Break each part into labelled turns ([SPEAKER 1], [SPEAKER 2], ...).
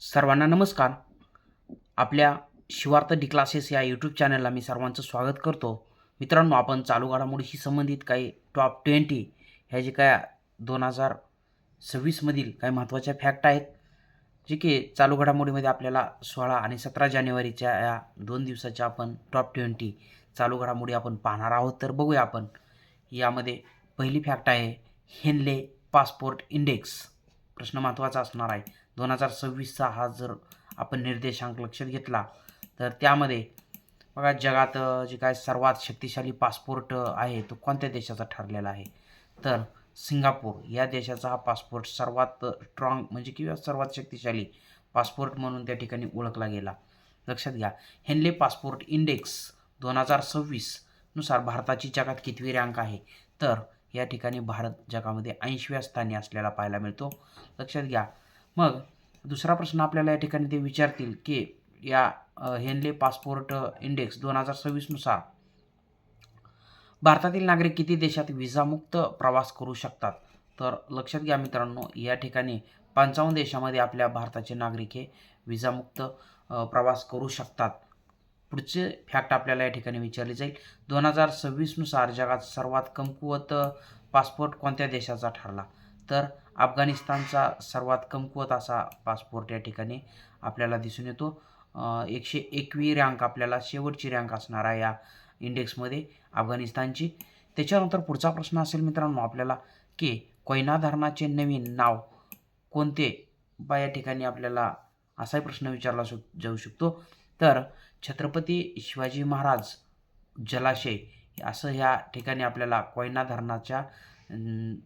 [SPEAKER 1] सर्वांना नमस्कार. आपल्या शिवार्थ डी क्लासेस या यूट्यूब चॅनलला मी सर्वांचं स्वागत करतो. मित्रांनो आपण चालू घडामोडीशी संबंधित काही टॉप ट्वेंटी ह्या जे काय दोन हजार सव्वीसमधील काही महत्त्वाच्या फॅक्ट आहेत जे की चालू घडामोडीमध्ये आपल्याला सोळा आणि सतरा जानेवारीच्या या दोन दिवसाच्या आपण टॉप ट्वेंटी चालू घडामोडी आपण पाहणार आहोत. तर बघूया आपण. यामध्ये पहिली फॅक्ट आहे हेनले पासपोर्ट इंडेक्स प्रश्न महत्त्वाचा असणार आहे. दोन हजार सव्वीसचा हा जर आपण निर्देशांक लक्षात घेतला तर त्यामध्ये बघा जगात जे काय सर्वात शक्तिशाली पासपोर्ट आहे तो कोणत्या देशाचा ठरलेला आहे? तर सिंगापूर या देशाचा हा पासपोर्ट सर्वात स्ट्रॉंग म्हणजे किंवा सर्वात शक्तिशाली पासपोर्ट म्हणून त्या ठिकाणी ओळखला गेला. लक्षात घ्या हेनले पासपोर्ट इंडेक्स दोन हजार सव्वीसनुसार भारताची जगात कितवी रँक आहे? तर या ठिकाणी भारत जगामध्ये ऐंशव्या स्थानी असलेला पाहायला मिळतो. लक्षात घ्या. मग दुसरा प्रश्न आपल्याला या ठिकाणी ते विचारतील की या हेनले पासपोर्ट इंडेक्स दोन हजार सव्वीसनुसार भारतातील नागरिक किती देशात विजामुक्त प्रवास करू शकतात? तर लक्षात घ्या मित्रांनो या ठिकाणी पंचावन्न देशामध्ये आपल्या भारताचे नागरिक हे विजामुक्त प्रवास करू शकतात. पुढचे फॅक्ट आपल्याला या ठिकाणी विचारले जाईल. दोन हजार सव्वीसनुसार जगात सर्वात कमकुवत पासपोर्ट कोणत्या देशाचा ठरला? तर अफगाणिस्तानचा सर्वात कमकुवत असा पासपोर्ट या ठिकाणी आपल्याला दिसून येतो. एकशे एकवी रँक आपल्याला शेवटची रँक असणार आहे या इंडेक्समध्ये अफगाणिस्तानची. त्याच्यानंतर पुढचा प्रश्न असेल मित्रांनो आपल्याला की कोयना धरणाचे नवीन नाव कोणते? बा या ठिकाणी आपल्याला असाही प्रश्न विचारला शक जाऊ शकतो. तर छत्रपती शिवाजी महाराज जलाशय असं ह्या ठिकाणी आपल्याला कोयना धरणाच्या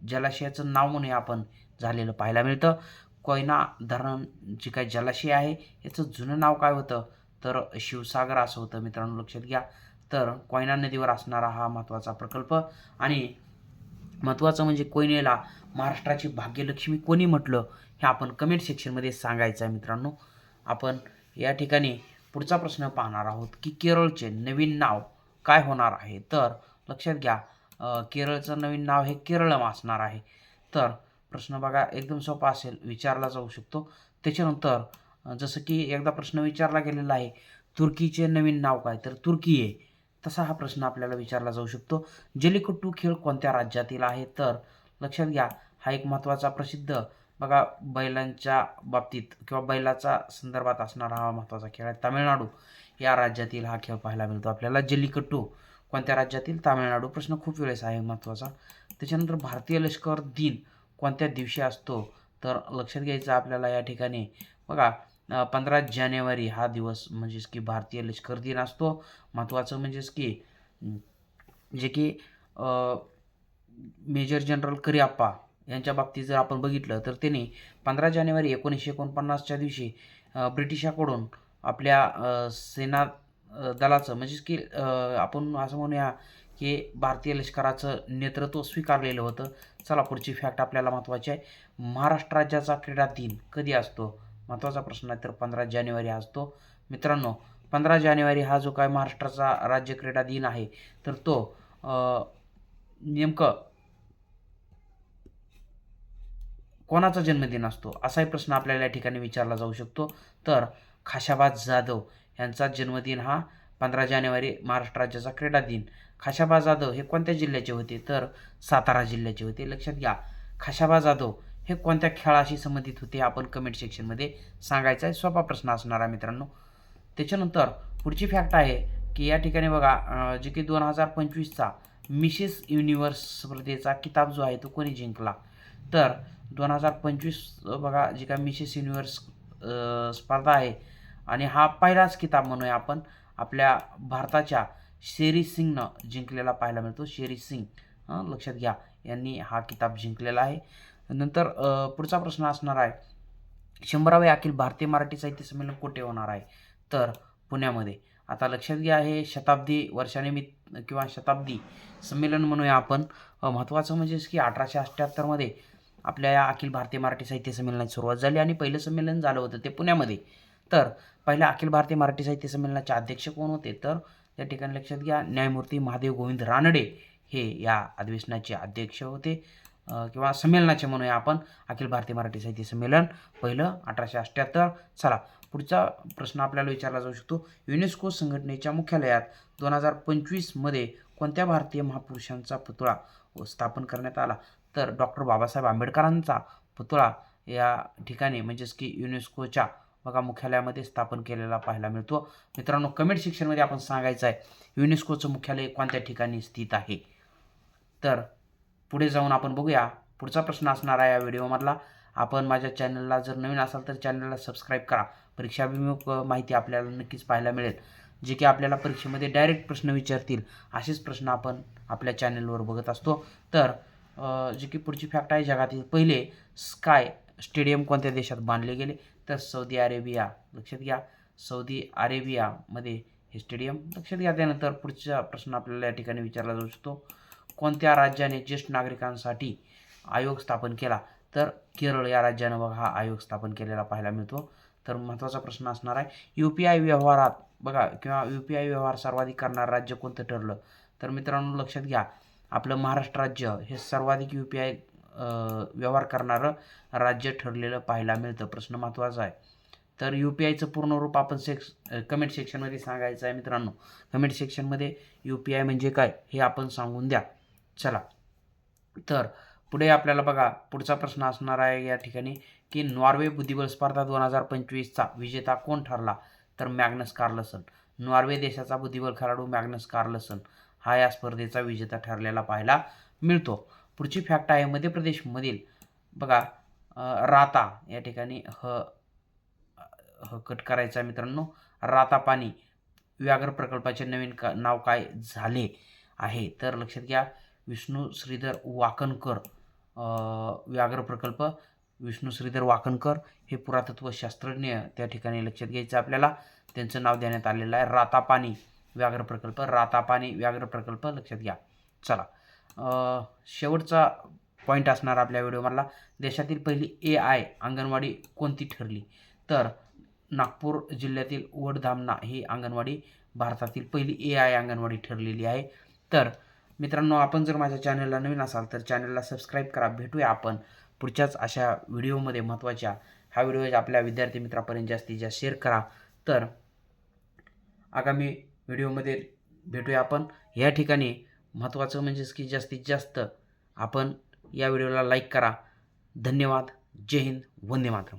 [SPEAKER 1] जलाशयाचं नाव म्हणून आपण झालेलं पाहायला मिळतं. कोयना धरण जे काय जलाशय आहे याचं जुनं नाव काय होतं? तर शिवसागर असं होतं मित्रांनो लक्षात घ्या. तर कोयना नदीवर असणारा हा महत्त्वाचा प्रकल्प आणि महत्त्वाचं म्हणजे कोयनेला महाराष्ट्राची भाग्यलक्ष्मी कोणी म्हटलं हे आपण कमेंट सेक्शनमध्ये सांगायचं आहे मित्रांनो. आपण या ठिकाणी पुढचा प्रश्न पाहणार आहोत की केरळचे नवीन नाव काय होणार आहे? तर लक्षात घ्या केरळचं नवीन नाव हे केरळम असणार आहे. तर प्रश्न बघा एकदम सोपा असेल विचारला जाऊ शकतो. त्याच्यानंतर जसं की एकदा प्रश्न विचारला गेलेला आहे तुर्कीचे नवीन नाव काय? तर तुर्की आहे. तसा हा प्रश्न आपल्याला विचारला जाऊ शकतो. जलिकट्टू खेळ कोणत्या राज्यातील आहे? तर लक्षात घ्या हा एक महत्त्वाचा प्रसिद्ध बघा बैलांच्या बाबतीत किंवा बैलाचा संदर्भात असणारा हा महत्त्वाचा खेळ आहे. तामिळनाडू या राज्यातील हा खेळ पाहायला मिळतो. आपल्याला जल्लिकट्टू कोणत्या राज्यातील? तामिळनाडू. प्रश्न खूप वेळेस आहे महत्त्वाचा. त्याच्यानंतर भारतीय लष्कर दिन कोणत्या दिवशी असतो? तर लक्षात घ्यायचं आपल्याला या ठिकाणी. बघा पंधरा जानेवारी हा दिवस म्हणजेच की भारतीय लष्कर दिन असतो. महत्त्वाचं म्हणजेच की जे की मेजर जनरल करिअप्पा यांच्या बाबतीत जर आपण बघितलं तर त्यांनी पंधरा जानेवारी एकोणीसशे एकोणपन्नासच्या दिवशी ब्रिटिशाकडून आपल्या सेना दलाचं म्हणजेच की आपण असं म्हणूया की भारतीय लष्कराचं नेतृत्व स्वीकारलेलं होतं. चला पुढची फॅक्ट आपल्याला महत्त्वाची आहे. महाराष्ट्र राज्याचा क्रीडा दिन कधी असतो? महत्त्वाचा प्रश्न आहे तर पंधरा जानेवारी हा असतो. मित्रांनो पंधरा जानेवारी हा जो काय महाराष्ट्राचा राज्य क्रीडा दिन आहे तर तो नेमकं कोणाचा जन्मदिन असतो? असाही प्रश्न आपल्याला या ठिकाणी विचारला जाऊ शकतो. तर खाशाबाज जाधव यांचा जन्मदिन हा पंधरा जानेवारी महाराष्ट्र राज्याचा क्रीडा दिन. खाशाबा जाधव हे कोणत्या जिल्ह्याचे होते? तर सातारा जिल्ह्याचे होते. लक्षात घ्या खाशाबा जाधव हे कोणत्या खेळाशी संबंधित होते? आपण कमेंट सेक्शनमध्ये सांगायचा आहे. सोपा प्रश्न असणार आहे मित्रांनो. त्याच्यानंतर पुढची फॅक्ट आहे की या ठिकाणी बघा जे की दोन हजार पंचवीसचा मिसेस युनिवर्स स्पर्धेचा किताब जो आहे तो कोणी जिंकला? तर दोन हजार पंचवीस बघा जी काय मिसेस युनिवर्स स्पर्धा आहे. आणि हा पहिलाच किताब म्हणूया आपण. आपल्या भारताच्या शेरी सिंगनं जिंकलेला पाहायला मिळतो. शेरी सिंग लक्षात घ्या यांनी हा किताब जिंकलेला आहे. नंतर पुढचा प्रश्न असणार आहे. शंभरावे अखिल भारतीय मराठी साहित्य संमेलन कुठे होणार आहे? तर पुण्यामध्ये. आता लक्षात घ्या हे शताब्दी वर्षानिमित्त किंवा शताब्दी संमेलन म्हणूया आपण. महत्त्वाचं म्हणजेच की अठराशे अठ्ठ्याहत्तरमध्ये आपल्या या अखिल भारतीय मराठी साहित्य संमेलनाची सुरुवात झाली आणि पहिलं संमेलन झालं होतं ते पुण्यामध्ये. तर पहिल्या अखिल भारतीय मराठी साहित्य संमेलनाचे अध्यक्ष कोण होते? तर त्या ठिकाणी लक्षात घ्या न्यायमूर्ती महादेव गोविंद रानडे हे या अधिवेशनाचे अध्यक्ष होते. किंवा संमेलनाचे म्हणूया आपण अखिल भारतीय मराठी साहित्य संमेलन पहिलं अठराशे अठ्ठ्याहत्तर. चला पुढचा प्रश्न आपल्याला विचारला जाऊ शकतो. युनेस्को संघटनेच्या मुख्यालयात दोन हजार पंचवीसमध्ये कोणत्या भारतीय महापुरुषांचा पुतळा स्थापन करण्यात आला? तर डॉक्टर बाबासाहेब आंबेडकरांचा पुतळा या ठिकाणी म्हणजेच की युनेस्कोच्या बघा मुख्यालयामध्ये स्थापन केलेला पाहायला मिळतो. मित्रांनो कमेंट सेक्शनमध्ये आपण सांगायचं आहे युनेस्कोचं मुख्यालय कोणत्या ठिकाणी स्थित आहे? तर पुढे जाऊन आपण बघूया. पुढचा प्रश्न असणार आहे या व्हिडिओमधला. आपण माझ्या चॅनलला जर नवीन असाल तर चॅनलला सबस्क्राईब करा. परीक्षाभिमुख अभिमुख माहिती आपल्याला नक्कीच पाहायला मिळेल. जे की आपल्याला परीक्षेमध्ये डायरेक्ट प्रश्न विचारतील असेच प्रश्न आपण आपल्या चॅनलवर बघत असतो. तर जे की पुढची फॅक्ट आहे जगातील पहिले स्काय स्टेडियम कोणत्या देशात बांधले गेले? तर सौदी अरेबिया. लक्षात घ्या सौदी अरेबियामध्ये हे स्टेडियम लक्षात घ्या. त्यानंतर पुढचा प्रश्न आपल्याला या ठिकाणी विचारला जाऊ शकतो. कोणत्या राज्याने ज्येष्ठ नागरिकांसाठी आयोग स्थापन केला? तर केरळ या राज्यानं बघा हा आयोग स्थापन केलेला पाहायला मिळतो. तर महत्त्वाचा प्रश्न असणार आहे यू पी आय व्यवहारात बघा किंवा यू पी आय व्यवहार सर्वाधिक करणारं राज्य कोणतं ठरलं? तर मित्रांनो लक्षात घ्या आपलं महाराष्ट्र राज्य हे सर्वाधिक यू पी आय व्यवहार करणारं राज्य ठरलेलं पाहायला मिळतं. प्रश्न महत्त्वाचा आहे. तर यू पी आयचं पूर्ण रूप आपण सेक्स कमेंट सेक्शनमध्ये सांगायचं आहे मित्रांनो. कमेंट सेक्शनमध्ये यू पी आय म्हणजे काय हे आपण सांगून द्या. चला. तर पुढे आपल्याला बघा पुढचा प्रश्न असणार आहे या ठिकाणी की नॉर्वे बुद्धिबळ स्पर्धा दोन हजार पंचवीसचा विजेता कोण ठरला? तर मॅग्नस कार्लसन. नॉर्वे देशाचा बुद्धिबळ खेळाडू मॅग्नस कार्लसन. हा या स्पर्धेचा विजेता ठरलेला पाहायला मिळतो. पुढची फॅक्ट आहे मध्य प्रदेशमधील बघा राता या ठिकाणी ह ह कट करायचा मित्रांनो. राता पाणी व्याघ्र प्रकल्पाचे नवीन का नाव काय झाले आहे? तर लक्षात घ्या विष्णू श्रीधर वाकणकर व्याघ्र प्रकल्प. विष्णू श्रीधर वाकणकर हे पुरातत्व शास्त्रज्ञ त्या ठिकाणी लक्षात घ्यायचं आपल्याला. त्यांचं नाव देण्यात आलेलं आहे रातापाणी. व्याघ्र प्रकल्प रातापाणी व्याघ्र प्रकल्प लक्षात घ्या. चला. शेवटचा पॉईंट असणार आपल्या व्हिडिओमधला देशातील पहिली ए आय अंगणवाडी कोणती ठरली? तर नागपूर जिल्ह्यातील वडधामना ही अंगणवाडी भारतातील पहिली ए आय अंगणवाडी ठरलेली आहे. तर मित्रांनो आपण जर माझ्या चॅनलला नवीन असाल तर चॅनलला सबस्क्राईब करा. भेटूया आपण पुढच्याच अशा व्हिडिओमध्ये महत्त्वाच्या हा व्हिडिओ आपल्या विद्यार्थी मित्रापर्यंत जास्तीत जास्त शेअर करा. तर आगामी व्हिडिओमध्ये भेटूया आपण. या ठिकाणी महत्त्वाचं म्हणजेच की जास्तीत जास्त आपण या व्हिडिओला लाईक करा. धन्यवाद. जय हिंद. वंदे मातरम.